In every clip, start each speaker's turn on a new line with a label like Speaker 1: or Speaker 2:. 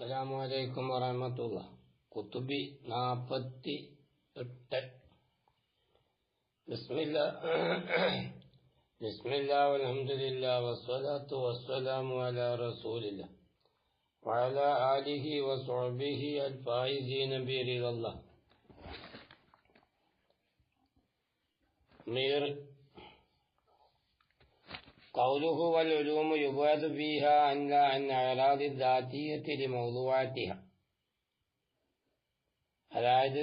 Speaker 1: അസ്സലാമു അലൈക്കും വറഹമത്തുള്ള കുത്തുബി നാപ്പത്തി എട്ട് ബിസ്മില്ല ബിസ്മില്ല അൽഹംദുലില്ല വസ്സലാത്തു വസ്സലാമു അലാ റസൂലില്ല وعلى آله وصحبه الفائزين برضا الله مير قوله والعلوم يبعد فيها عن عن أعراض الذاتية لموضوعاتها അതായത്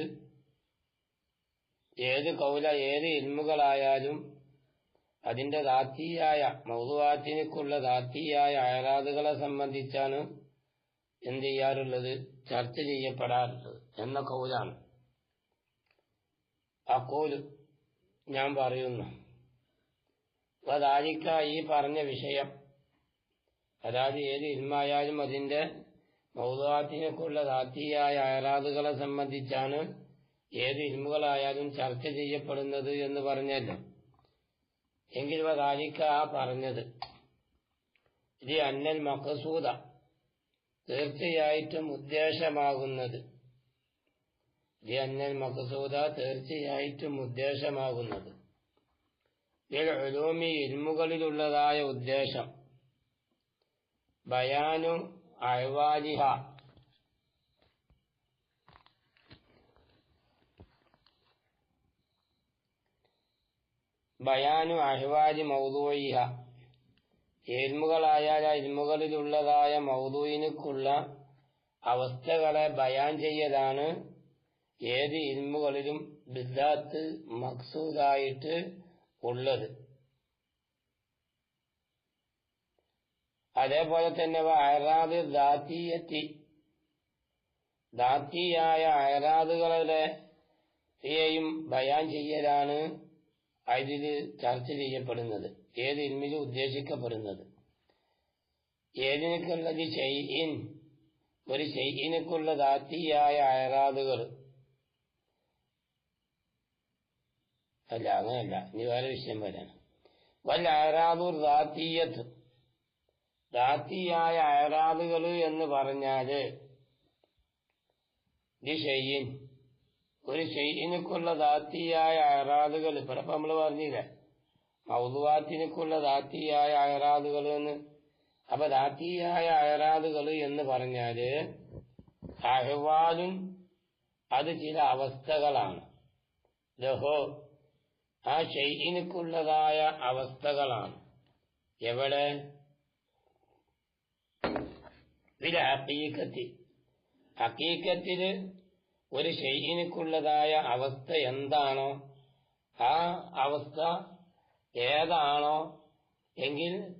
Speaker 1: ഏത് കൗല ഏത് ഇൽമുകളായാലും അതിന്റെ ദാത്തിയായ മൗതുവാത്തിനക്കുള്ള ദാത്തിയായ അയറാദുകളെ സംബന്ധിച്ചാണ് എന്ത് ചെയ്യാറുള്ളത് ചർച്ച ചെയ്യപ്പെടാറുള്ളത് എന്ന കൗലാണ് ആ കോല് ഞാൻ പറയുന്നു അതാരിക്ക ഈ പറഞ്ഞ വിഷയം. അതായത് ഏത് ഇൽമായാലും അതിന്റെ മൗതാത്തിനൊക്കെയുള്ള ദാത്തിയായ അയറാദുകളെ സംബന്ധിച്ചാണ് ഏത് ഇൽമുകളായാലും ചർച്ച ചെയ്യപ്പെടുന്നത് എന്ന് പറഞ്ഞല്ലോ. എങ്കിൽ അതാരിക്ക ആ പറഞ്ഞത്. ഇത് അന്നൽ മക്കസൂദ തീർച്ചയായിട്ടും ഉദ്ദേശമാകുന്നത്. ഇത് അന്നൽ മക്കസൂദ തീർച്ചയായിട്ടും ഉദ്ദേശമാകുന്നത്. ഒലൂമി ഇൽമുകളിലുള്ളതായ ഉദ്ദേശം. ബയാനു അഹ്വാലിഹ. ബയാനു അഹ്വാലി മൗദൂയിഹ ഇൽമുകളായാൽ ഇരുമുകളിലുള്ളതായ മൗദൂയിനുക്കുള്ള അവസ്ഥകളെ ബയാൻ ചെയ്യലാണ്. ഏത് ഇൽമുകളിലും ബിദ്ദാത്ത് മക്സൂദായിട്ട് ഉള്ളത്. അതേപോലെ തന്നെ അയറാദ് ദാത്തീയത്തി. ദാത്തിയായ അയറാദുകളെയും ബയാൻ ചെയ്യലാണ് അതിൽ ചർച്ച ചെയ്യപ്പെടുന്നത്. ഏത് ഇൽമിൽ ഉദ്ദേശിക്കപ്പെടുന്നത്? ഏതിനൊക്കെയുള്ളത് ഒരു ഷെയ്യിനൊക്കെയുള്ള ദാത്തിയായ അയറാദുകൾ അല്ല അങ്ങനെയല്ല ഇനി വേറെ വിഷയം വരാണ് വല്ല അയറാദൂർ ദാത്തീയത്ത്. ദാത്തിയായ അയറാദുകൾ എന്ന് പറഞ്ഞാൽ ഷെയ്യിൻ. ഒരു ഷെയ്യിനക്കുള്ള ദാത്തിയായ അയറാദുകൾ ഇവിടെ നമ്മൾ പറഞ്ഞില്ലേ? മൗതുവാത്തിനക്കുള്ള ദാത്തിയായ അയറാദുകൾ എന്ന്. അപ്പൊ ദാത്തിയായ അയറാദുകൾ എന്ന് പറഞ്ഞാൽ അഹ്വാലും അത് ചില അവസ്ഥകളാണ്. ലഹോ ആ ഷെയ്യിനക്കുള്ളതായ അവസ്ഥകളാണ്. എവിടെ? ഇതിൽ ഹക്കീക്കത്തി ഒരു ഷെയ്യിനക്കുള്ളതായ അവസ്ഥ എന്താണോ ആ അവസ്ഥ ഏതാണോ എങ്കിൽ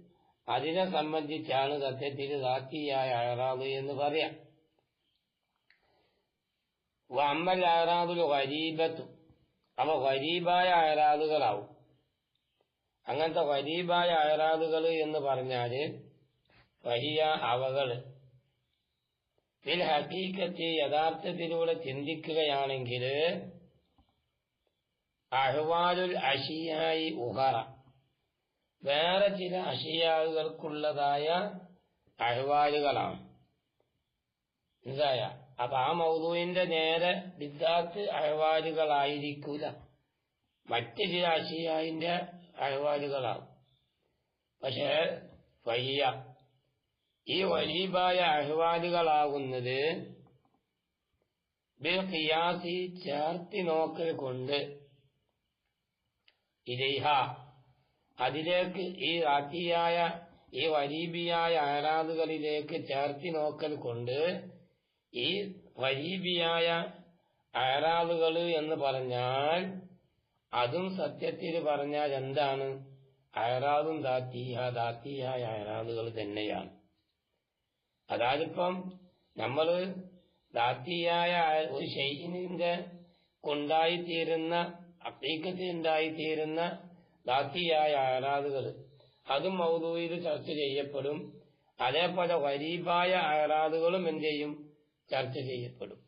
Speaker 1: അതിനെ സംബന്ധിച്ചാണ് സത്യത്തിൽ ദാത്തിയായ അയറാദ് എന്ന് പറയാം. വമ്മൽ അയറാദുൽ വരീബത്തു അവ വരീബായ അയലാദുകളാവും. അങ്ങനത്തെ വരീബായ അയലാദുകൾ എന്ന് പറഞ്ഞാൽ വഹിയ അവകൾ ഇതിൽ ഹക്കീക്കത്തി യഥാർത്ഥത്തിലൂടെ ചിന്തിക്കുകയാണെങ്കിൽ അഹ്വാലുൽ അഷിയായി ഉഹറ. വേറെ ചില അഷിയാകൾക്കുള്ളതായ അഹ്വാലുകളാണ്. മനസ്സിലായ? അപ്പൊ ആ മൗതുവിന്റെ നേരെ ബിദ്ദാത്ത് അഴവാലുകളായിരിക്കൂല മറ്റ് ചില അഷിയായിന്റെ അഴവാലുകളാവും പക്ഷേ വയ്യ ഈ വലീബായ അഹ്വാലുകളാകുന്നത് ബിയാസി ചേർത്തി നോക്കൽ കൊണ്ട് ഇരഹ അതിലേക്ക് ഈ റാത്തിയായ ഈ വരീബിയായ അയറാദുകളിലേക്ക് ചേർത്തി നോക്കൽ കൊണ്ട് ഈ വരീബിയായ അയറാളുകൾ എന്ന് പറഞ്ഞാൽ അതും സത്യത്തിൽ പറഞ്ഞാൽ എന്താണ്? അയറാളും ദാത്തീയ ദാത്തീയായ അയറാളുകൾ തന്നെയാണ്. അതായതിപ്പം നമ്മൾ ദാത്തിയായ ഒരു ഷെയ്ഖിനിന്റെ കൊണ്ടായിത്തീരുന്ന അക്കീക്കത്തിൽ ഉണ്ടായിത്തീരുന്ന ദാത്തിയായ അയറാളുകൾ. അതും മൗദൂയിൽ ചർച്ച ചെയ്യപ്പെടും. അതേപോലെ വരീബായ അയറാളുകളും എന്ത് ചെയ്യും? ചർച്ച ചെയ്യപ്പെടും.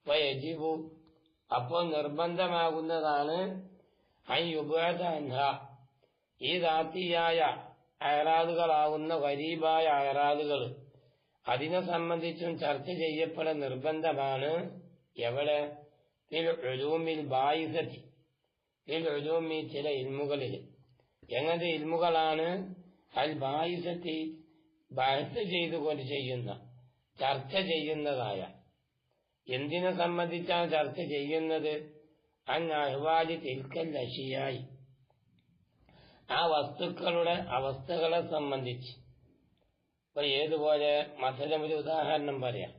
Speaker 1: അപ്പൊ യജീബു അപ്പോൾ നിർബന്ധമാകുന്നതാണ് ഈ ദാത്തിയായ അയറാദുകളാകുന്ന വരീബായ അയറാദുകൾ അതിനെ സംബന്ധിച്ചും ചർച്ച ചെയ്യപ്പെടുന്ന നിർബന്ധമാണ്. എവിടെ? ചില ഇൽമുകളിൽ എങ്ങനത്തെ ഇൽമുകളാണ്? അൽ ബായിസത്തി ബഹസ് ചെയ്തുകൊണ്ട് ചെയ്യുന്ന ചർച്ച ചെയ്യുന്നതായ. എന്തിനെ സംബന്ധിച്ചാണ് ചർച്ച ചെയ്യുന്നത്? അൻ അഹ്വാലി തിൽക്കൽ അഷിയായി ആ വസ്തുക്കളുടെ അവസ്ഥകളെ സംബന്ധിച്ച്. ഇപ്പൊ ഏതുപോലെ? മസലം ഒരു ഉദാഹരണം പറയാം.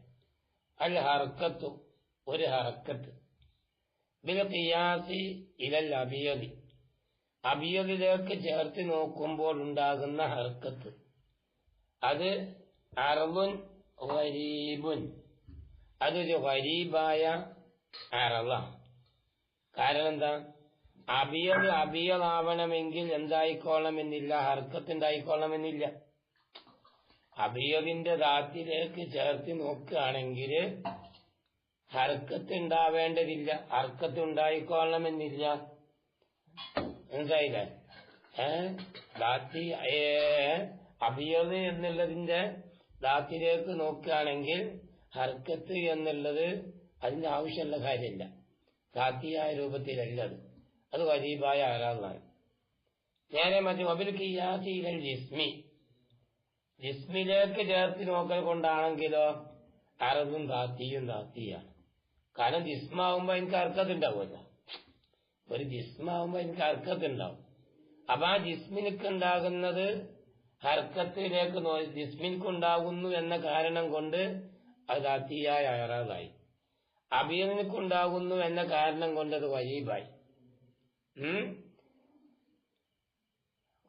Speaker 1: അൽ ഹർക്കത്തു ഒരു ഹർക്കത്ത്. ബിൽ ഇലൽ അബിയതി അബിയതിലേക്ക് ചേർത്ത് നോക്കുമ്പോൾ ഉണ്ടാകുന്ന ഹർക്കത്ത്. അത് അറബുൻ വരീബുൻ അതൊരു ഗരീബായ അറളാണ് കാരണം എന്താ? അബിയൽ അബിയലാവണമെങ്കിൽ എന്തായിക്കോളണമെന്നില്ല ഹർക്കത്ത് ഉണ്ടായിക്കോളണമെന്നില്ല അബിയതിന്റെ ദാത്തിലേക്ക് ചേർത്ത് നോക്കുകയാണെങ്കിൽ ഹർക്കത്ത് ഉണ്ടാവേണ്ടതില്ല ഹർക്കത്ത് ഉണ്ടായിക്കൊള്ളണമെന്നില്ല മനസ്സിലായില്ലേ? ഏ? ദാത്തി അബിയത് എന്നുള്ളതിന്റെ ദാത്തിലേക്ക് നോക്കുകയാണെങ്കിൽ ഹർക്കത്ത് എന്നുള്ളത് അതിന്റെ ആവശ്യമുള്ള കാര്യമില്ല. ദാത്തിയായ രൂപത്തിലല്ല അത്. വരീബായ ആരാധനാണ് നേരെ മറ്റു മൊബിൽ കിയാസിയിലെ ജിസ്മി. ജിസ്മിലേക്ക് ചേർത്ത് നോക്കൽ കൊണ്ടാണെങ്കിലോ അറബും ദാത്തിയും ദാത്തിയാണ്. കാരണം ജിസ്മാവുമ്പോ എനിക്ക് അർക്കത്തുണ്ടാവുമല്ലോ. ഒരു ജിസ്മാവുമ്പോ എനിക്ക് അർക്കത്തുണ്ടാവും. അപ്പൊ ആ ജിസ്മിനിക്ക് ഉണ്ടാകുന്നത് ഹർക്കത്തിലേക്ക് ജിസ്മിൻക്കുണ്ടാകുന്നു എന്ന കാരണം കൊണ്ട് അത് അതിയായ അയറാതായി അഭിയനിക്കുണ്ടാകുന്നു എന്ന കാരണം കൊണ്ട് അത് വരീബായി.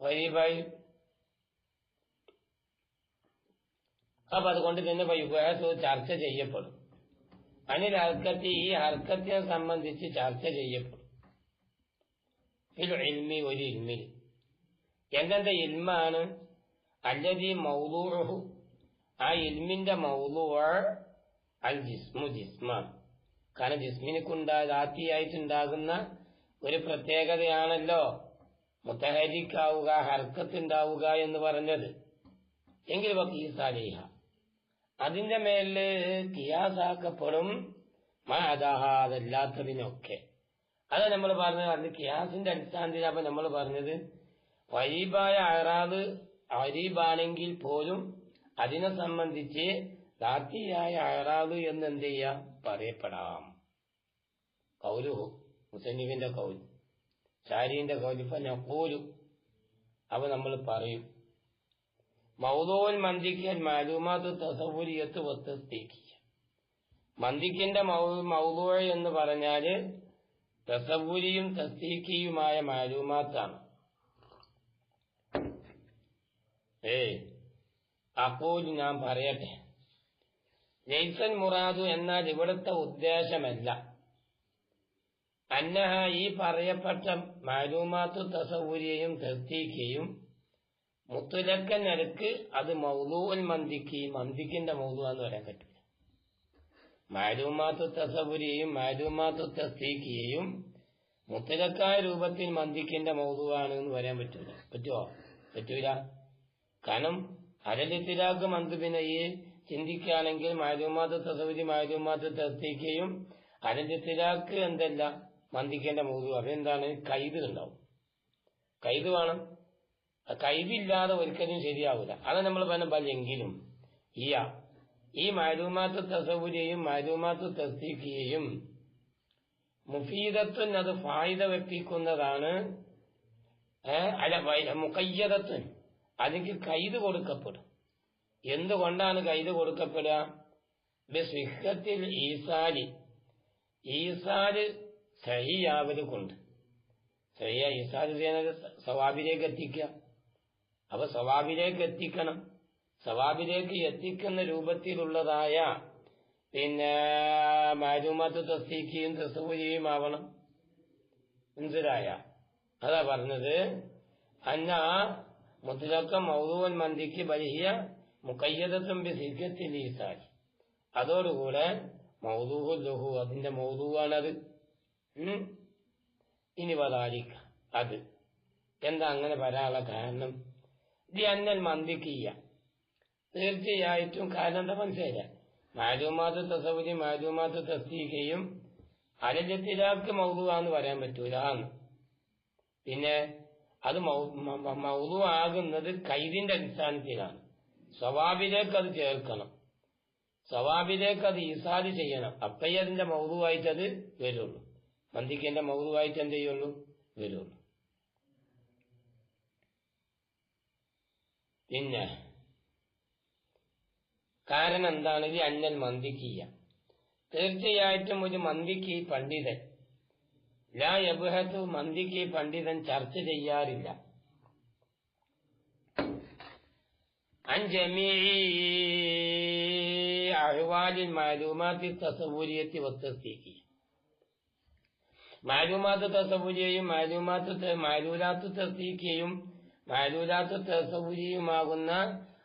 Speaker 1: വരീബായി. അപ്പൊ അതുകൊണ്ട് തന്നെ വൈബാസു ചർച്ച ചെയ്യപ്പെടും. അനിൽ ഹർക്കത്തി ഈ ഹർക്കത്തിനെ സംബന്ധിച്ച് ചർച്ച ചെയ്യപ്പെടും. ഇൽമി ഒരു ഇൽമിൽ. എന്തെന്റെ ഇൽമാണ്? അല്ലതി മൗലൂഹു ആ ഇൽമിന്റെ മൗലൂർ അൽ ജിസ്മു ജിസ്മാണ് കാരണം ജിസ്മിനിക്കുണ്ടാ ദാത്തിയായിട്ടുണ്ടാകുന്ന ഒരു പ്രത്യേകതയാണല്ലോ മുത്തഹരിക്കാവുക ഹർക്കത്തുണ്ടാവുക എന്ന് പറഞ്ഞത്. എങ്കിൽ വക്കീസാലേഹ അതിന്റെ മേൽ കിയാസാക്കപ്പെടും അതല്ലാത്തതിനൊക്കെ. അതാ നമ്മൾ പറഞ്ഞത്. അത് കിയാസിന്റെ അടിസ്ഥാനത്തിൽ അപ്പൊ നമ്മൾ പറഞ്ഞത്. വൈബായ അയറാത് അരീബാണെങ്കിൽ പോലും അതിനെ സംബന്ധിച്ച് ദാത്തിയായ അയറാത് എന്ന് എന്ത് ചെയ്യാം? പറയപ്പെടാം. കൗലുഹു മുസന്നിഫിന്റെ കൗൽ ഷാരിന്റെ കൗലിഫ ഞക്കൂലു അവ നമ്മൾ പറയും. മൗതോൻ മന്ദിക്കൽ മാലൂമാത്ത് തസവുരിയത്ത് വസ്തീക്കിയ മന്ദിക്കിന്റെ മൗതോ എന്ന് പറഞ്ഞാൽ തസവുരിയും തസ്തീക്കിയുമായ മാലൂമാത്താണ്. ഏ അപ്പോൾ ഞാൻ പറയട്ടെ. ജയ്സൻ മുറാദു എന്നാൽ ഇവിടുത്തെ ഉദ്ദേശമല്ല. അന്നഹ ഈ പറയപ്പെട്ട മാലൂമാത്തു തസവുരിയെയും തസ്തീക്കയും മുത്തുലക്കൻ നിരക്ക് അത് മൗലൂൽ മന്തിക്കി മന്തിക്കിന്റെ മൗലു എന്ന് പറയാൻ പറ്റില്ല. മാലൂമാത്തു തസവുരിയെയും മാലൂമാത്തു തസ്തീക്കിയെയും മുത്തലക്കായ രൂപത്തിൽ മന്ദിക്കിന്റെ മൗലുവാണ് എന്ന് പറയാൻ പറ്റൂല പറ്റുമോ പറ്റൂല? കാരണം അരലിത്തിലാക്ക് മന്തുബിനയെ ചിന്തിക്കുകയാണെങ്കിൽ മാലൂമാത്ത് തസവുരി മാലൂമാത്ത് തസ്തീക്കയും അരലിത്തിലാക്ക് എന്തല്ല? മന്ദിക്കേണ്ട മൂതു. അതെന്താണ്? കൈത് ഉണ്ടാവും കൈത് വേണം. കൈവില്ലാതെ ഒരിക്കലും ശരിയാവില്ല അത് നമ്മൾ പറഞ്ഞ പല്ലെങ്കിലും ഇയ ഈ മാലൂമാത്ത് തസവുരെയും മാലൂമാത്ത് തസ്തിക്കുകയും മുഫീദത്വൻ അത് ഫായിദ വെപ്പിക്കുന്നതാണ് മുക്കയ്യതത്വൻ അതിക്ക് കൈത് കൊടുക്കപ്പെടും. എന്തുകൊണ്ടാണ് കൈത് കൊടുക്കപ്പെടുക? ഈസാലി. ഈസാൽ സഹിയാവത് കൊണ്ട് സഹിയ ഈസാൽ സവാബിലേക്ക് എത്തിക്കുക. അപ്പൊ സവാബിലേക്ക് എത്തിക്കണം. സവാബിലേക്ക് എത്തിക്കുന്ന രൂപത്തിലുള്ളതായ പിന്നെ മരുമത്ത് തസ്തിക്കുകയും തസൂരിയും ആവണം. മനസ്സിലായ അതാ പറഞ്ഞത്. അന്ന മുത്തലക്ക മൗതുവൻ മന്ദിക്ക് ബലിഹിയ മുക്കയ്യതും ബിസിക്കത്തിൽ ഈസാരി അതോടുകൂടെ മൗദൂഹു ലഹു അതിന്റെ മൗദൂവാണത്. ഇനി വതാലിക്ക അത്. എന്താ അങ്ങനെ വരാനുള്ള കാരണം? ദി അന്നൽ മന്ദിക്കിയ തീർച്ചയായിട്ടും കാരണം എന്താ മനസ്സിലായില്ല? മാലൂമാത്ത് തസൗരി മാലൂമാത്ത് തസ്തീകയും അരജത്തിലാക്ക് മൗതുവാന്ന് പറയാൻ പറ്റൂല പിന്നെ അത് മൗതു ആകുന്നത് കൈതിന്റെ അടിസ്ഥാനത്തിലാണ്. സ്വഭാവിലേക്ക് അത് ചേർക്കണം. സ്വഭാവിലേക്ക് അത് ഈസാദ് ചെയ്യണം. അപ്പയ്യ അതിന്റെ മൗതുവായിട്ട് അത് വരുള്ളൂ. മന്തിക്കന്റെ മൗതുവായിട്ട് എന്ത് ചെയ്യുള്ളൂ? വരുള്ളൂ. പിന്നെ കാരണം എന്താണ്? ഇത് അന്നൽ മന്തിക്കിയ. തീർച്ചയായിട്ടും ഒരു മന്തിക്ക് പണ്ഡിതൻ ലാ യബുഹത്തു മന്തിക്ക് പണ്ഡിതൻ ചർച്ച ചെയ്യാറില്ല. അഹ്വാലിൽ മാലൂമാത്തി തസവൂരിയത്തി വസ്തീക്കി മാലൂമാത്ത് തസവൂരിയയും മാലൂമാത്ത് മാലൂലാത്ത് തസ്തീക്കയും മാലൂലാത്ത് തസവൂരിയുമാകുന്ന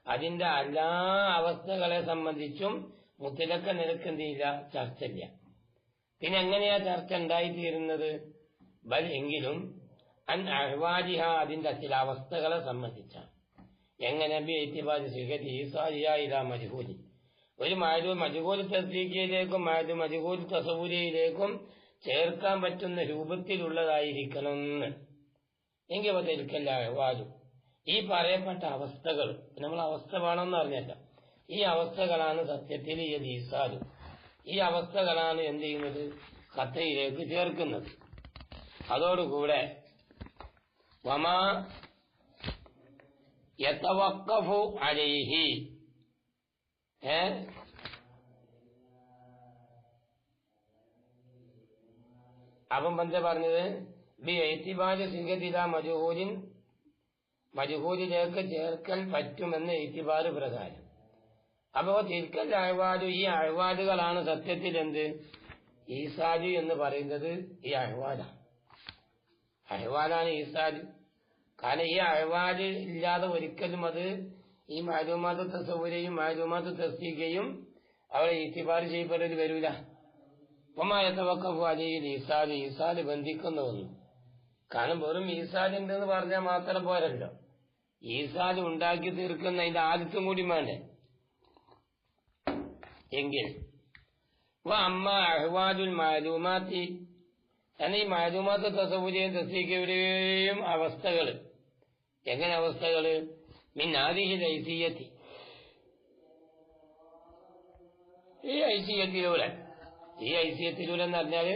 Speaker 1: അതിന്റെ എല്ലാ അവസ്ഥകളെ സംബന്ധിച്ചും മുത്തലക്ക നിരക്കെന്തില്ല ചർച്ചയില്ല പിന്നെ എങ്ങനെയാ ചർച്ച ഉണ്ടായിത്തീരുന്നത്? ബൽ എങ്കിലും അൻ അഹ്വാജിഹ അതിന്റെ ചില അവസ്ഥകളെ സംബന്ധിച്ച എങ്ങനെ മജുഹൂലി. ഒരു മാരു മജുഹൂൽ തസ്തീക്കയിലേക്കും മാരു മജുഹൂൽ തസവൂരിയിലേക്കും ചേർക്കാൻ പറ്റുന്ന രൂപത്തിലുള്ളതായിരിക്കണം എങ്കിൽ അവതരിക്കല്ല അഹ്വാലു. ഈ പറയപ്പെട്ട അവസ്ഥകൾ നമ്മൾ അവസ്ഥ വേണമെന്ന് അറിഞ്ഞല്ല ഈ അവസ്ഥകളാണ് സത്യത്തിൽ ഈ ഈ അവസ്ഥകളാണ് എന്ത് ചെയ്യുന്നത്? കഥയിലേക്ക് ചേർക്കുന്നത്. അതോടുകൂടെ വമാ അലൈഹി. ഏ? അപ്പം പന്ത പറഞ്ഞത് ബി എത്തിബാജ് സിംഗതിത മജുഹൂരിൻ മജുഹൂരിലേക്ക് ചേർക്കൽ പറ്റുമെന്ന് എത്തിബാറ് പ്രകാരം. അപ്പോ തിരിക്കൽ അഹ്വാലു ഈ അഹ്വാലുകളാണ് സത്യത്തിൽ എന്ത് ഈസാജു എന്ന് പറയുന്നത് ഈ അഹ്വാലാണ് അഹ്വാലാണ് ഈസാജു കാരണം ഈ അഹ്വാൽ ഇല്ലാതെ ഒരിക്കലും അത് ഈ മാലൂമാത്ത് തസൗരയും മാലൂമാത്ത് തസ്തികയും അവരെ ഈത്തിബാർ ചെയ്യപ്പെടൽ വരൂല. ഉപ്പമായത്തവക്കഫു അലിയിൽ ഈസാദ് ബന്ധിക്കുന്ന ഒന്ന്. കാരണം വെറും ഈസാദ് ഉണ്ടെന്ന് പറഞ്ഞാൽ മാത്രം പോരല്ലോ. ഈസാദ് ഉണ്ടാക്കി തീർക്കുന്ന അതിന്റെ ആദ്യത്തും കൂടി വേണ്ടേ? എങ്കിൽ അമ്മ അഹ്വാദുൽ മാലൂമാത്തി എന്ന ഈ മാലൂമാത്ത് തസവുരെയും തസ്തികയുടെയും അവസ്ഥകൾ. എങ്ങനെ അവസ്ഥകൾ? മിൻ ആദിഹി ഐസിയത്തി ഈ ഐസിയത്തിലൂടെ. ഈ ഐസിയത്തിലൂടെ എന്ന് പറഞ്ഞാൽ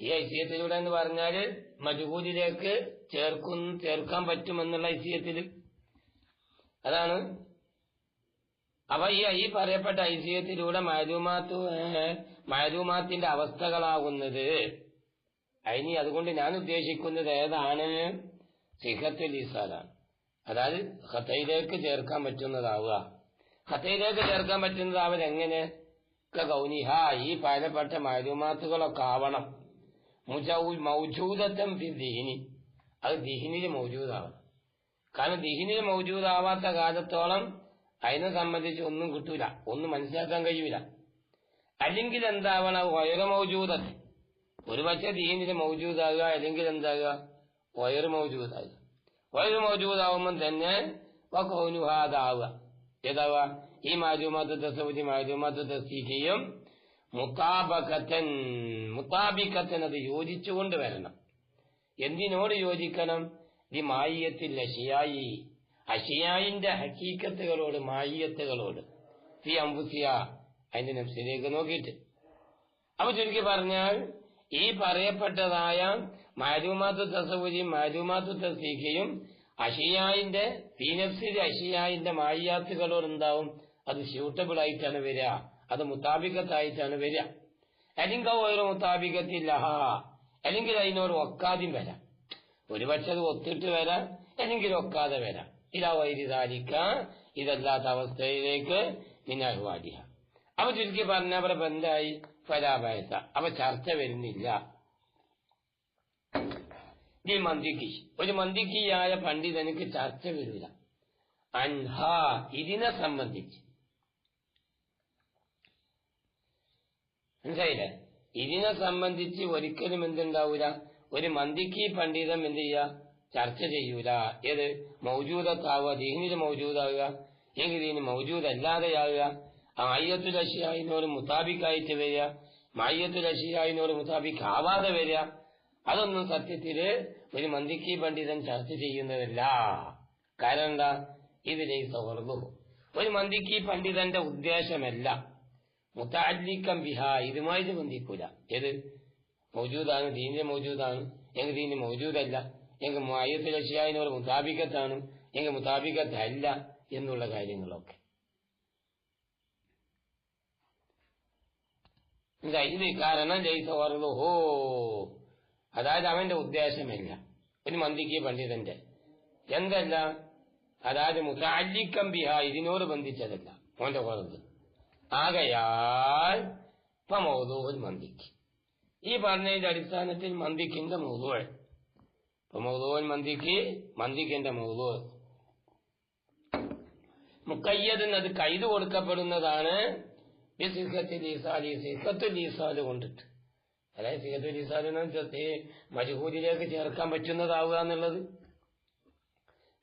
Speaker 1: ഈ ഐസിയത്തിലൂടെ എന്ന് പറഞ്ഞാൽ മജുഹൂദിലേക്ക് ചേർക്കും ചേർക്കാൻ പറ്റുമെന്നുള്ള ഐസിയത്തിൽ. അതാണ് അപ്പൊ ഈ ഈ പറയപ്പെട്ട ഐശ്വര്യത്തിലൂടെ മാലൂമാത്തു മാലൂമാത്തിന്റെ അവസ്ഥകളാകുന്നത്. അതിനി അതുകൊണ്ട് ഞാൻ ഉദ്ദേശിക്കുന്നത് ഏതാണ്? സിഹത്തുൽ ഈസാദാണ് അതായത് ഹത്തയിലേക്ക് ചേർക്കാൻ പറ്റുന്നതാവുക. ഹത്തയിലേക്ക് ചേർക്കാൻ പറ്റുന്നതാവൽ എങ്ങനെ? ഗൗനിഹ ഈ പറയപ്പെട്ട മാലൂമാത്തുകളൊക്കെ ആവണം. മൗജൂദത്തം ദിഹിനി അത് ദിഹിനിൽ മൗജൂദാവണം. കാരണം ദിഹിനിൽ മൗജൂദാവാത്ത കാലത്തോളം അതിനെ സംബന്ധിച്ച് ഒന്നും കിട്ടൂല. ഒന്നും മനസ്സിലാക്കാൻ കഴിയൂല. അല്ലെങ്കിൽ എന്താവണം? വയറ് മൗജൂദത്ത്. ഒരു പക്ഷേ ദീനിന് മൗജൂദാകുക അല്ലെങ്കിൽ എന്താകുക? വയറ് മൗജൂദാകുക വയറ് മൗജൂദാവുമ്പം തന്നെ വക്കൗനുഹാദാവുക ഏതാവുക ഈ മാജുമാത്ത് തസൗദി മാജുമാത്ത് തസ്തീഖയും മുത്താബകത്തൻ മുത്താബിക്കത്തൻ അത് യോജിച്ചുകൊണ്ട് വരണം. എന്തിനോട് യോജിക്കണം? ദി മായത്തിൽ അഷിയായി അഷിയായിന്റെ ഹക്കീക്കത്തുകളോട് മായിയത്തുകളോട് ഫി അമ്പുസിയ അതിന്റെ നഫ്സിലേക്ക് നോക്കിയിട്ട്. അപ്പൊ ചുരുക്കി പറഞ്ഞാൽ ഈ പറയപ്പെട്ടതായ മാരൂമാത്തു തസവുരിയും മാരൂമാത്തു തസീഖയും അഷിയായിന്റെ ഫീനഫ്സിന്റെ അഷിയായിന്റെ മായിയാത്തുകളോട് എന്താവും? അത് സ്യൂട്ടബിൾ ആയിട്ടാണ് വരിക. അത് മുത്താബിക്കത്തായിട്ടാണ് വരിക. അല്ലെങ്കിൽ ഓരോ മുത്താബിക്കത്തില്ല അല്ലെങ്കിൽ അതിനോട് ഒക്കാതെയും വരാം. ഒരുപക്ഷെ അത് ഒത്തിട്ട് വരാം. അല്ലെങ്കിൽ ഒക്കാതെ വരാം. ഇതാ വൈരിതാലിക്ക ഇതല്ലാത്ത അവസ്ഥയിലേക്ക് മിനാഹുവാടിയ അപ്പൊ ചുരുക്കി പറഞ്ഞ അവരെ ബന്ധായി ഫലാപായസ അപ്പൊ ചർച്ച വരുന്നില്ല ഈ മന്ദിക്ക് ഒരു മന്ദിക്കിയായ പണ്ഡിതനിക്ക് ചർച്ച വരില്ല അൻഹ ഇതിനെ സംബന്ധിച്ച് മനസ്സിലായില്ലേ ഇതിനെ സംബന്ധിച്ച് ഒരിക്കലും എന്തുണ്ടാവൂല ഒരു മന്ദിക്ക് പണ്ഡിതം എന്ത് ചെയ്യുക ചർച്ച ചെയ്യൂല. ഏത് മൗജൂദത്താവുക ദീനിൽ മൗജൂദാവുക എങ്കിൽ ദീന് മൗജൂദല്ലാതെയാവുക. ആയ്യത്തുൽ ലക്ഷിയായതിനോട് മുതാബിക്കായിട്ട് വരിക മായ്യത്തുൽ അഷിയായിനോട് മുതാബിക്കാവാതെ വരിക. അതൊന്നും സത്യത്തിൽ ഒരു മന്ദിക്കി പണ്ഡിതൻ ചർച്ച ചെയ്യുന്നതല്ല. കാരണം എന്താ? ഇതിലേ സൗഹൃദവും ഒരു മന്ദിക്കി പണ്ഡിതന്റെ ഉദ്ദേശമല്ല. മുത്താലിക്കം ബിഹ ഇതുമായിട്ട് ബന്ധിക്കൂല. ഏത്? മൗജൂദാണ് ദീനിന്റെ മൗജൂദാണ്. എങ്കിൽ ദീന് മൗജൂദല്ല. എങ്കിൽ മായത്തിൽ അഷിയായിനോട് മുതാബിക്കത്താണ് എങ്കിൽ മുതാബിക്കത്തല്ല എന്നുള്ള കാര്യങ്ങളൊക്കെ. ഇതാ കാരണം ജയ്സ പറഞ്ഞു ഹോ. അതായത് അവന്റെ ഉദ്ദേശമില്ല. ഒരു മന്ദിക്ക് പണ്ഡിതന്റെ. എന്തല്ല? അതായത് മുതാലിക്കം ബിഹ ഇതിനോട് ബന്ധിച്ചതല്ല മോന്റെ കുറവ് ആകയാൽ ഇപ്പൊ മന്ദിക്ക് ഈ പറഞ്ഞതിന്റെ അടിസ്ഥാനത്തിൽ മന്ദിക്കിന്റെ മൗതൂൾ ഇപ്പൊ മന്തിക്ക് മന്ദിക്കിന്റെ മൗതൂൾ മുക്കയ്യത് അത് കൈത് കൊടുക്കപ്പെടുന്നതാണ്. കൊണ്ടിട്ട്. അതായത് സിഹത്തുൽ ഈസാലിന് മജഹൂരിലേക്ക് ചേർക്കാൻ പറ്റുന്നതാവുക എന്നുള്ളത്.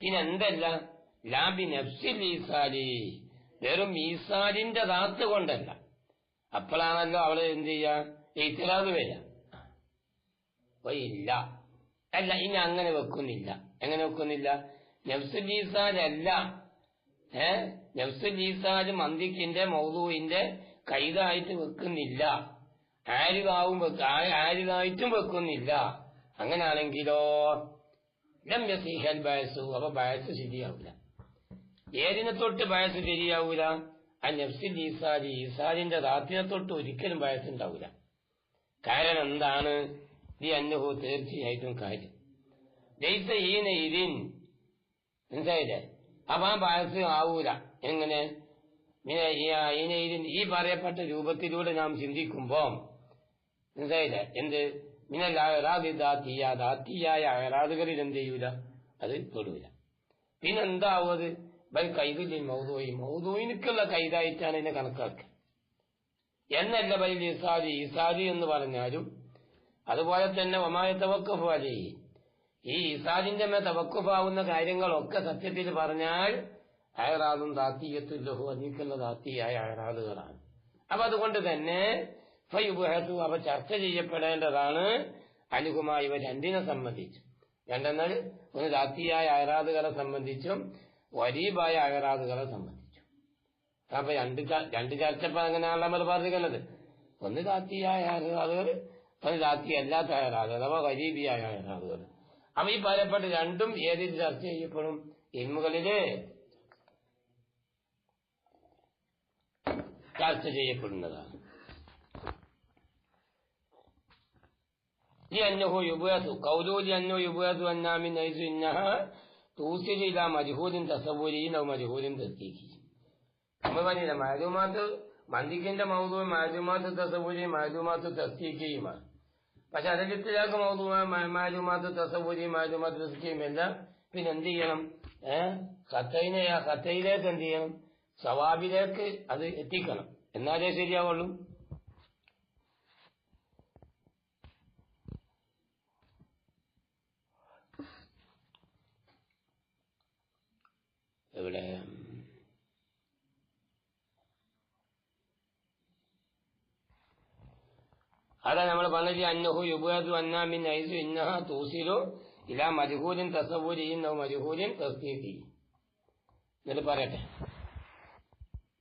Speaker 1: പിന്നെ എന്തല്ല? ലാബി നഫ്സിൽ ഈസാലി വെറും ഈസാലിന്റെ ദാത്ത് കൊണ്ടല്ല. അപ്പോഴാണല്ലോ അവൾ എന്ത് ചെയ്യാ? ഇത്തിറാത് വരിക ഇല്ല. അല്ല ഇനി അങ്ങനെ വെക്കുന്നില്ല. എങ്ങനെ വെക്കുന്നില്ല? നഫ്സുൽ ഈസാലല്ല ഏ? നഫ്സുൽ ഈസാൽ മന്ദിക്കിന്റെ മൗദൂവിന്റെ കൈതായിട്ട് വെക്കുന്നില്ല. ആരിതാവും ആരിതായിട്ടും വെക്കുന്നില്ല. അങ്ങനാണെങ്കിലോ? ലം യസീഹൽ ബയസു അപ്പൊ ബയസ് ശരിയാവില്ല ഏതിനെ തൊട്ട് ബയസ് ശരിയാവൂല? ആ നഫ്സിൽ ഈസാലി ഈസാലിന്റെ ദാത്തിനെ തൊട്ട് ഒരിക്കലും ബയസ് കാരണം എന്താണ്? ഈ അന്നഹു തീർച്ചയായിട്ടും കാര്യം. മനസ്സിലായില്ലേ? അപ്പൊ ആ ബയസ് ആവൂല. എങ്ങനെ? ഈ പറയപ്പെട്ട രൂപത്തിലൂടെ നാം ചിന്തിക്കുമ്പോ മനസ്സിലായില്ലേ? എന്ത്? മിനൽ അയറാദി ദാത്തിയ ദാത്തിയായ അയറാദുകളിൽ എന്ത് ചെയ്യൂല? അത് തൊടൂല. പിന്നെന്താവും അത് ബൈ കൈതില്ലേ മൗദൂയി. മൗദൂയിനിക്കുള്ള കൈതായിട്ടാണ് ഇതിനെ കണക്കാക്കുക. എന്നല്ല ബൈ ഇസാദി. ഇസാദി എന്ന് പറഞ്ഞാലും അതുപോലെ തന്നെ ഒമായ തവക്കുഫ് അലൈഹി. ഈ ഇസാദിന്റെ മേ തവക്കുഫാവുന്ന കാര്യങ്ങളൊക്കെ സത്യത്തിൽ പറഞ്ഞാൽ അയറാദും ദാത്തീയത്തുല്ലഹു അതിക്കുള്ള ദാത്തിയായ അയറാദുകളാണ്. അപ്പൊ അതുകൊണ്ട് തന്നെ ഫയുബഹത്തു അവ ചർച്ച ചെയ്യപ്പെടേണ്ടതാണ്. അനുകുമായി ഇവ രണ്ടിനെ സംബന്ധിച്ചു. രണ്ടെന്നാൽ ഒന്ന് ദാത്തിയായ അയറാദുകളെ സംബന്ധിച്ചും വരീബായ അയറാദുകളെ സംബന്ധിച്ചും. അപ്പൊ രണ്ട് രണ്ട് ചർച്ച അങ്ങനെയാണല്ലോ നമ്മൾ പറഞ്ഞിരിക്കുന്നത്. ഒന്ന് ദാത്തിയായ അയറാദുകൾ ഒന്ന് ദാത്തി അല്ലാത്ത അയറാദുകൾ അഥവാ വരീബിയായ അയറാദുകൾ അപ്പൊ ഈ പറയപ്പെട്ട രണ്ടും ഏതിൽ ചർച്ച ചെയ്യപ്പെടും ഇൽമുകളില് ചർച്ച ചെയ്യപ്പെടുന്നതാണ് لأنه يبعث قوله لأنه يبعث أنها من حيث إنها توصل إلى مجهود تصوري أو مجهود تصديقي നമ്മൾ പറഞ്ഞില്ല മാലൂമാത്ത് മന്ദിക്കിന്റെ മൗതുവും മാലൂമാത്ത് തസവൂരി മാലൂമാത്ത് തസ്തീക്കയുമാണ് പക്ഷെ അതിലിത്തിലാക്ക് മൗതുമായ മാലൂമാത്ത് തസവൂരി മാലൂമാത്ത് തസ്തീക്കയും എല്ലാം പിന്നെ എന്ത് ചെയ്യണം? ഏഹ് കത്തയിനെ ആ കത്തയിലേക്ക് എന്ത് ചെയ്യണം? സവാബിലേക്ക് അത് എത്തിക്കണം. എന്നാലേ ശരിയാവുള്ളൂ. ഇവിടെ അതാ നമ്മൾ പറഞ്ഞത് അന്നഹു പറയട്ടെ.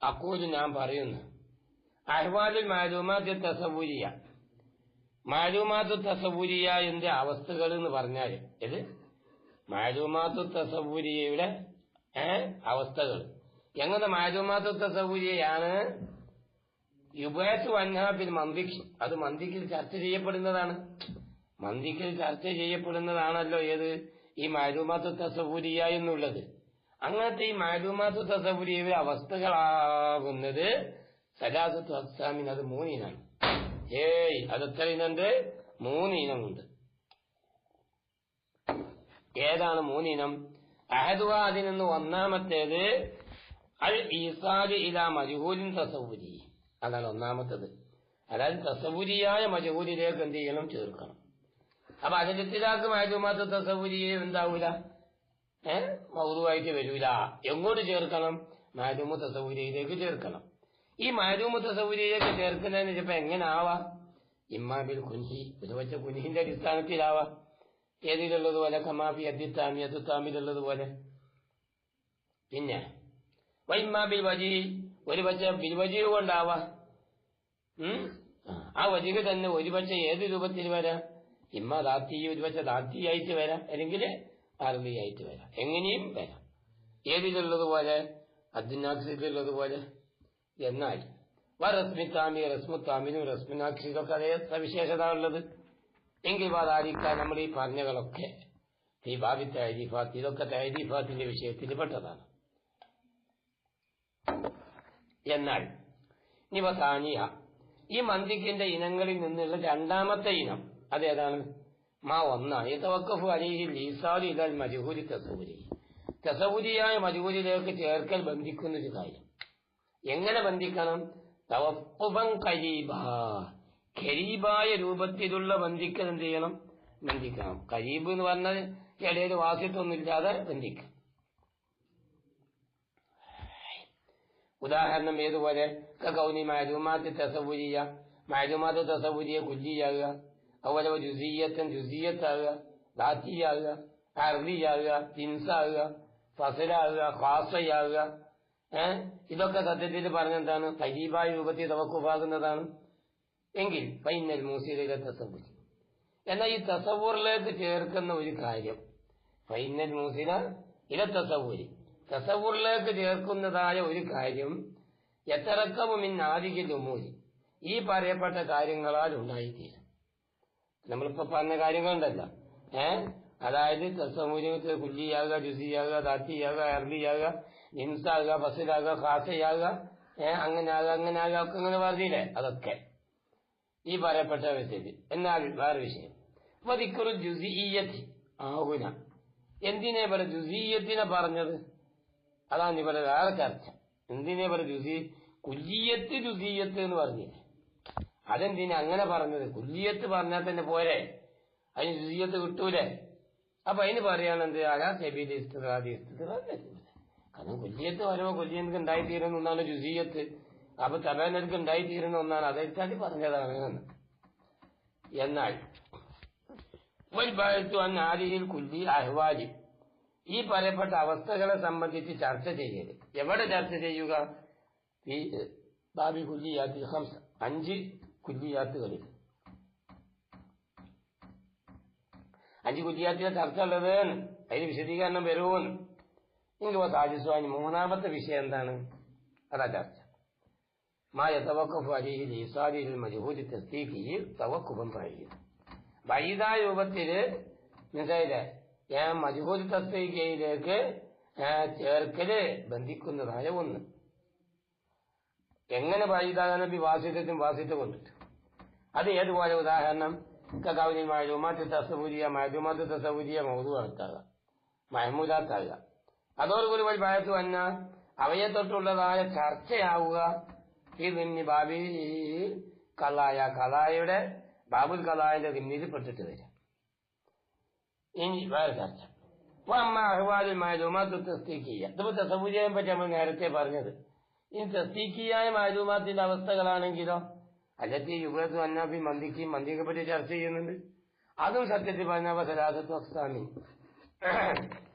Speaker 1: അക്കൂൽ ഞാൻ പറയുന്നു. അഹ്വാലുൽ മാലൂമാത്ത് തസവൂരിയ മാലൂമാത്തു എന്റെ അവസ്ഥകൾ എന്ന് പറഞ്ഞാൽ ഇത് മാലൂമാത്തു അവസ്ഥകൾ എങ്ങനെ മാലൂമാത്തു തസവൂരിയാണ് യുബേത്ത് വന്നാബിൽ മന്ദിക്ക് അത് മന്ദിക്കിൽ ചർച്ച ചെയ്യപ്പെടുന്നതാണ്. മന്ദിക്കിൽ ചർച്ച ചെയ്യപ്പെടുന്നതാണല്ലോ ഏത്? ഈ മാലൂമാത്തു തസവൂരിയ എന്നുള്ളത്. അങ്ങനത്തെ ഈ മാലൂമാത്തു തസവൂരിയയുടെ അവസ്ഥകളാകുന്നത് സലാസത്തു അസ്സാമിന് അത് മൂന്നിനാണ്. ഏയ് അത് എത്ര ഇനമുണ്ട് ഏതാണ് മൂന്നിനം? അഹദുവ ഒന്നാമത്തേത് അൽ ഈസാദ് ഇലാ മജഹൂലിൻ തസവുരി. അതാണ് ഒന്നാമത്തത്. അതായത് തസവുരിയായ മജവൂരിയിലേക്ക് എന്ത് ചെയ്യണം? ചേർക്കണം. അപ്പൊ അതിലെത്തിലാക്ക് മാറ്റുമാത്ത തസവുരിയെ എന്താവൂല? ഏ? മൗതുവായിട്ട് വരൂല. എങ്ങോട്ട് ചേർക്കണം? മാരൂമ തസവുരിയിലേക്ക് ചേർക്കണം. ഈ മാരൂമ തസവുരിയിലേക്ക് ചേർക്കുന്നതിന് ചിലപ്പോ എങ്ങനെ ആവാ ഇമ്മാബിൽ കുഞ്ഞി ഒരു വച്ച കുഞ്ഞിന്റെ അടിസ്ഥാനത്തിലാവാ ഏതിലുള്ളതുപോലെ കമാഫി അദ്ദിത്താമി അദ്ദുത്താമിലുള്ളതുപോലെ പിന്നെ വൈമാബിൽ വജി ഒരു പക്ഷെ ബിൽവജി കൊണ്ടാവാ? ആ. വജീവ് തന്നെ ഒരു പക്ഷെ ഏത് രൂപത്തിൽ വരാം? ഇമ്മ ദാത്തി ഒരു പക്ഷെ ദാത്തിയായിട്ട് വരാം. അല്ലെങ്കിൽ അറുതിയായിട്ട് വരാം. എങ്ങനെയും വരാം. ഏതിലുള്ളതുപോലെ അദ്ദിനാക്സിലുള്ളതുപോലെ എന്നാൽ വ റസ്മിത്താമി റസ്മുത്താമിനും റസ്മിനാക്ഷിതൊക്കെ അതേ സവിശേഷത ഉള്ളത് എങ്കിൽ വാദാരിക്കാൻ നമ്മൾ ഈ പറഞ്ഞകളൊക്കെ ഈ ബാബി തൈരീഫാത്ത് ഇതൊക്കെ തൈരീഫാത്തിന്റെ വിഷയത്തിൽ പെട്ടതാണ്. എന്നാൽ നിവസാനിയ ഈ മന്തിക്കിന്റെ ഇനങ്ങളിൽ നിന്നുള്ള രണ്ടാമത്തെ ഇനം അതേതാണ്? മാ ഒന്നാണ്. ഈ തവക്കഫ് ലീസാലി ഇതൽ മജുഹൂരി തസൂരി. തസൂരിയായ മജുഹൂരിലേക്ക് ചേർക്കൽ ബന്ധിക്കുന്ന ഒരു കാര്യം. എങ്ങനെ ബന്ധിക്കണം? തവക്കുബൻ കരീബ. ഖരീബായ രൂപത്തിലുള്ള ബന്ധിക്കൽ എന്ത് ചെയ്യണം? ബന്ധിക്കണം. കരീബ് എന്ന് പറഞ്ഞാൽ ഇടയിൽ വാസിത്വമൊന്നുമില്ലാതെ ബന്ധിക്കാം. ഉദാഹരണം ഏതുപോലെ? കൗനി മാലൂമാത്ത് തസവുരിയ മാലൂമാത്ത് തസവുരിയെ കുല്ലിയാകുക. അതുപോലെ ജുസീയത്തൻ ജുസീയത്താകുക. ദാത്തിയാകുക. അർദിയാകുക തിൻസാകുക. ഫസലാകുക. ഖാസയാകുക. ഏഹ് ഇതൊക്കെ സത്യത്തിൽ പറഞ്ഞെന്താണ്? കരീബായ രൂപത്തിൽ തവക്കുഭാകുന്നതാണ് എങ്കിൽ ഫൈനൽ മൂസിയിലെ തസവുരി എന്നാൽ ഈ തസവൂറിലേക്ക് ചേർക്കുന്ന ഒരു കാര്യം. ഫൈനൽ മൂസില ഇല തസവൂരി തസവൂറിലേക്ക് ചേർക്കുന്നതായ ഒരു കാര്യം എത്തറക്കവുമിൻ ആദികിൽ ഉമൂരി ഈ പറയപ്പെട്ട കാര്യങ്ങളാൽ ഉണ്ടായിട്ടില്ല. നമ്മളിപ്പോ പറഞ്ഞ കാര്യങ്ങളുണ്ടല്ല. ഏ? അതായത് തസമൂര്യത്തിൽ കുല്ലിയാകുക ജുസിയാകുക ദാത്തിയാകുക അർബിയാകുക നിംസാകുക ഫസിലാകുക ഖാസയാകുക ഏ? അങ്ങനെ ആകുക അങ്ങനെ ഒക്കെ അങ്ങനെ പറഞ്ഞില്ലേ? അതൊക്കെ. ഈ പറയപ്പെട്ട വിഷയത്തിൽ എന്നാൽ വേറെ വിഷയം. വതിക്കുറു ജുസിയത്തി ആകുന എന്തിനെ പറ ജുസീയത്തിനെ പറഞ്ഞത്? അതാണ് ഇവരെ വേറെ ചർച്ച. എന്തിനെ പറ രുചി കുല്ലിയത്ത് രുചിയത്ത് എന്ന് പറഞ്ഞില്ല അതെന്തിനാ അങ്ങനെ പറഞ്ഞത്? കുല്ലിയത്ത് പറഞ്ഞാൽ തന്നെ പോരെ. അതിന് രുചിയത്ത് കിട്ടൂലേ. അപ്പൊ അതിന് പറയാണെന്ത് ആരാ സെബിലി ഇസ്തിറാദി ഇസ്തിറാദി കാരണം കുല്ലിയത്ത് വരുമ്പോ കുല്ലിയത്ത് ഉണ്ടായിത്തീരുന്ന ഒന്നാണ് രുചിയത്ത്. അപ്പൊ തബേനർക്ക് ഉണ്ടായിത്തീരുന്ന ഒന്നാണ്. അതെടുത്താണ്ടി പറഞ്ഞതാണ് എന്ന് എന്നാൽ വൽബായത്തു അൻ ആദിഹിൽ കുല്ലി അഹ്വാലി. ഈ പറയപ്പെട്ട അവസ്ഥകളെ സംബന്ധിച്ച് ചർച്ച ചെയ്യരുത്. എവിടെ ചർച്ച ചെയ്യുക? ഈ ബാബി കുല്ലിയാത്തി ഹംസ അഞ്ച് കുല്ലിയാത്തുകളിൽ. അഞ്ച് കുല്ലിയാത്തിലെ ചർച്ച ഉള്ളത് അതിന് വിശദീകരണം വരുമെന്ന്. എങ്കിൽ സാജിസ്വാനി മൂന്നാമത്തെ വിഷയം എന്താണ്? അതാ ചർച്ച. തവക്കുഫം പറയുന്നു. വൈദാ രൂപത്തിൽ മനസ്സിലായില്ലേ മജഹൂദ് തസ്തികയിലേക്ക് ചേർക്കൽ ബന്ധിക്കുന്നതായ ഒന്ന് എങ്ങനെ വൈദാനബി വാസിത്വത്തിനും വാസിത്വം കൊണ്ടിട്ട്? അത് ഏതുപോലെ ഉദാഹരണം? കൗനി മാലുമാത്ത് തസവുരിയ മാലുമാത്ത് തസ്തപൂരിയ മൗതു നടത്താക മഹമൂദാത്താകുക അതോടുകൂടി ഒരു ഭയത്ത് വന്ന അവയെ തൊട്ടുള്ളതായ ചർച്ചയാവുക. ഇതിന് ബാബി കലായ കലായുടെ ബാബുൽ കലായുടെ ദിമ്മിൽ പെട്ടിട്ട് വരും ഇനി അമ്മ അഹ്വാലിൽ മാലൂമാത്ത് തസ്തീക്കിയ ഇതിപ്പോ തസവുരിയെ പറ്റി നമ്മൾ നേരത്തെ പറഞ്ഞത്. ഇനി തസ്തീക്കിയായ മാലൂമാത്തിന്റെ അവസ്ഥകളാണെങ്കിലോ അല്ലത്തി യുഗത്ത് വന്നാഫി മന്ദിക്ക് മന്ദിയെ പറ്റി ചർച്ച ചെയ്യുന്നുണ്ട്. അതും സത്യത്തിൽ പറഞ്ഞാൽ സലാസത്വ വസ്താമി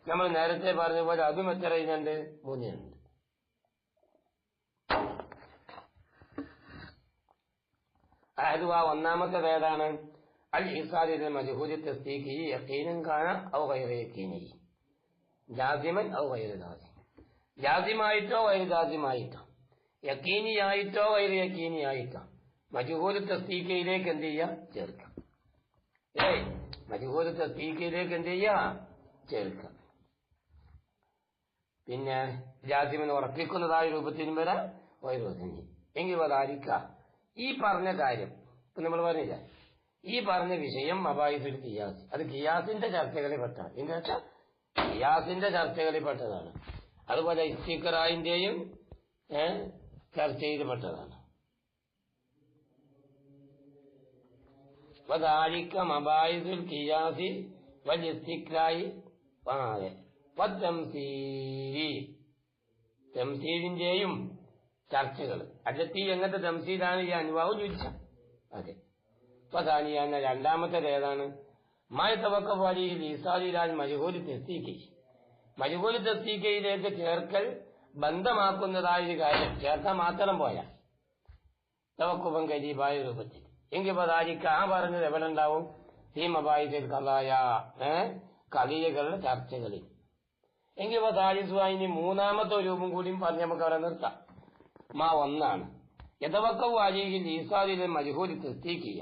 Speaker 1: നമ്മൾ നേരത്തെ പറഞ്ഞ പോലെ അതും എത്ര ഇനുണ്ട് മൂന്നുണ്ട് അതായത് ആ ഒന്നാമത്തേത് ഏതാണ് അൽ മജഹൂരി തസ്തീഖി യക്കീനും കാണ ഔ ഗൈറ യക്കീനി ജാസിമൻ ഔ ഗൈറ ജാസിം. ജാസിമായിട്ടോ വൈറ ജാസിമായിട്ടോ? യക്കീനിയായിട്ടോ ഗൈറ യക്കീനിയായിട്ടോ മജഹൂരി തസ്തീഖയിലേക്ക് എന്ത് ചെയ്യാം? ചേർക്കാം. ഏയ് മജഹൂരി തസ്തീഖയിലേക്ക് എന്ത് ചെയ്യാം? ചേർക്കാം. പിന്നെ ജാസിമെന്ന് ഉറപ്പിക്കുന്നതായ രൂപത്തിനും വരാം വൈരോധനി എങ്കിൽ അതായിരിക്കാം ഈ പറഞ്ഞ കാര്യം നമ്മൾ പറഞ്ഞില്ല? ഈ പറഞ്ഞ വിഷയം മബായുദുൽ ഖിയാസ് അത് ഖിയാസിന്റെ ചർച്ചകളിൽ പെട്ടതാണ് എന്ന് വെച്ചാൽ ഖിയാസിന്റെ ചർച്ചകളിൽ പെട്ടതാണ് അതുപോലെ ഇസ്തിഖറായിന്റെയും ചർച്ചയിൽ പെട്ടതാണ് വദാലിക്ക മബായിദുൽ ഖിയാസി വൽ ഇസ്തിഖ്ലായി ചർച്ചകൾ അജത്തി എങ്ങനത്തെ തംസീദാണ് ഈ അനുഭാവം ചോദിച്ച അതെ ഇപ്പൊ സാനിയാന്ന രണ്ടാമത്തെ ഏതാണ് മായ തവക്കവാലിയിൽ ഈസാലിലാൽ മജഹൂലി തെസ്തീക്കി. മജഹൂലി തെസ്തീക്കയിലേക്ക് ചേർക്കൽ ബന്ധമാക്കുന്നതായ ഒരു കാര്യം. ചേർത്താൽ മാത്രം പോയാ തവക്കുപം കരീബായ രൂപത്തിൽ. എങ്കിൽ പതാരിക്ക് ആ പറഞ്ഞത് എവിടെ ഉണ്ടാവും കഥായ കലായ കലിയകളുടെ ചർച്ചകളിൽ. എങ്കിൽ പതാരിസുവായി മൂന്നാമത്തെ രൂപം കൂടിയും പറഞ്ഞ് നമുക്ക് അവിടെ നിർത്താം. മാ ഒന്നാണ്. യഥവക്ക വാലിയിൽ ഈസാദിലെ മജഹൂലി തെസ്തീക്കിയ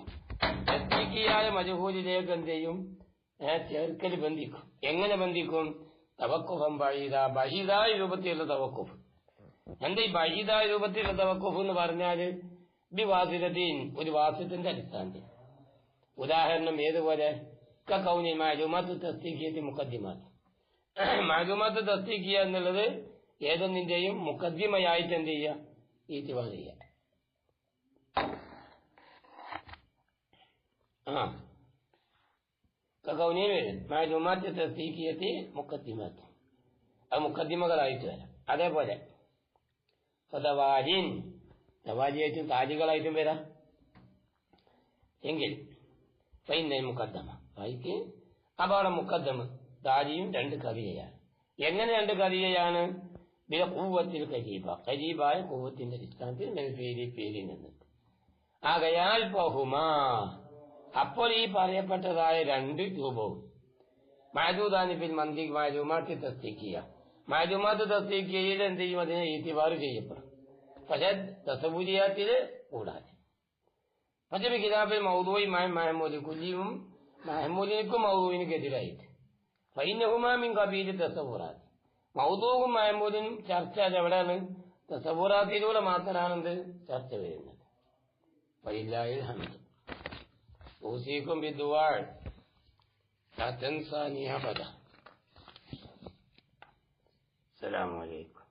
Speaker 1: തെസ്തീക്കിയായ മജഹൂലിലേക്ക് എന്ത് ചെയ്യും? ചേർക്കൽ ബന്ധിക്കും. എങ്ങനെ ബന്ധിക്കും? തവക്കുഫം ബഹീദ. ബഹീദായ രൂപത്തിലുള്ള തവക്കുഫ്. എന്താ ഈ ബഹീദായ രൂപത്തിലുള്ള തവക്കുഫ് എന്ന് പറഞ്ഞാൽ ബിവാസിതീൻ ഒരു വാസ്യത്തിന്റെ അടിസ്ഥാനത്തിൽ. ഉദാഹരണം ഏതുപോലെ? കൗനി മാജുമാത്ത് തസ്തീക്കിയത്തി മുക്കദ്ദിമാത്ത് മാജുമാത്ത് തസ്തീക്കിയ എന്നുള്ളത് ഏതൊന്നിന്റെയും മുക്കദ്ദിമയായിട്ട് എന്ത് ചെയ്യുക? ഈത്തിവാർ ചെയ്യുക. കൗനിയിൽ വരും. മാജുമാത്ത് തസ്തീക്കിയത്തി മുക്കദ്ദിമാത്ത് അത് മുക്കദ്ദിമകളായിട്ട് വരാം. അതേപോലെ സവാജിയായിട്ടും താജികളായിട്ടും വരാം. എങ്കിൽ ഫൈനൽ മുക്കദ്ദമ വായിക്ക്. അപകട മുക്കദ്ദമ താജിയും രണ്ട് കവിതയാണ് എങ്ങനെ രണ്ട് കവിതയാണ് കരീബ കരീബായ കൂവത്തിന്റെ അടിസ്ഥാനത്തിൽ പേരി പേരിൽ നിന്ന്. ആകയാൽ ബഹുമാ. അപ്പോൾ ഈ പറയപ്പെട്ടതായ രണ്ട് രൂപവും മാജൂദാനിപ്പിൽ മന്തി മാജൂമാറ്റി തസ്തിക്കുക മാജൂമാത്ത് തസ്തിക്കയിൽ എന്ത് ചെയ്യും? അതിനെ ഈത്തിവാറ് ചെയ്യപ്പെടും. പക്ഷെ തസബൂരിയാത്തിൽ കൂടാതെ. പക്ഷെ കിതാബിൽ മൗദൂയുമായി മായ മഹമൂദ് കുല്ലിയും മഹമൂദിനും മൗദൂവിനെതിരായിട്ട് ഫൈനഹുമാമിൻ കബീൽ തസബൂറാത്ത് മൗദൂവും മഹമൂദിനും ചർച്ച അത് എവിടെയാണ്? തസബൂറാത്തിലൂടെ മാത്രമാണെന്ത് ചർച്ച വരുന്നത്. وَإِلَّا بھی دعا لا تنساني أبدا. السلام عليكم.